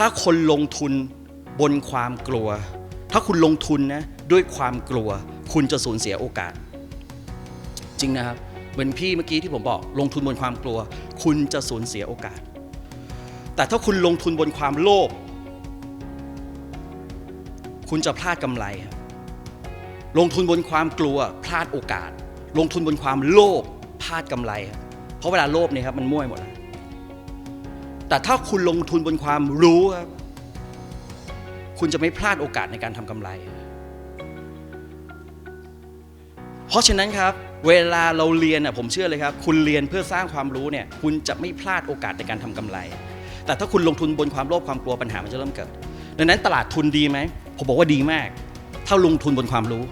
ถ้าคนลงทุนบนความกลัว ถ้าคุณลงทุนนะด้วยความกลัว คุณจะสูญเสียโอกาส จริงนะครับเหมือนพี่เมื่อกี้ที่ผมบอก ลงทุนบนความกลัว คุณจะสูญเสียโอกาส แต่ถ้าคุณลงทุนบนความโลภคุณจะพลาดกำไรครับลงทุนบนความกลัว พลาดโอกาส ลงทุนบนความโลภพลาดกำไรครับเพราะเวลาโลภเนี่ยครับมันมั่วหมดแล้ว แต่ถ้าคุณลงทุนบนความรู้ครับ คุณจะไม่พลาดโอกาสในการทำกำไร เพราะฉะนั้นครับ เวลาเราเรียนอ่ผมเชื่อเลยครับ คุณเรียนเพื่อสร้างความรู้เนี่ย คุณจะไม่พลาดโอกาสในการทำกำไร แต่ถ้าคุณลงทุนบนความโลภความกลัวปัญหามันจะเริ่มเกิด ดังนั้นตลาดทุนดีไหม ผมบอกว่าดีมาก ถ้าลงทุนบนความรู้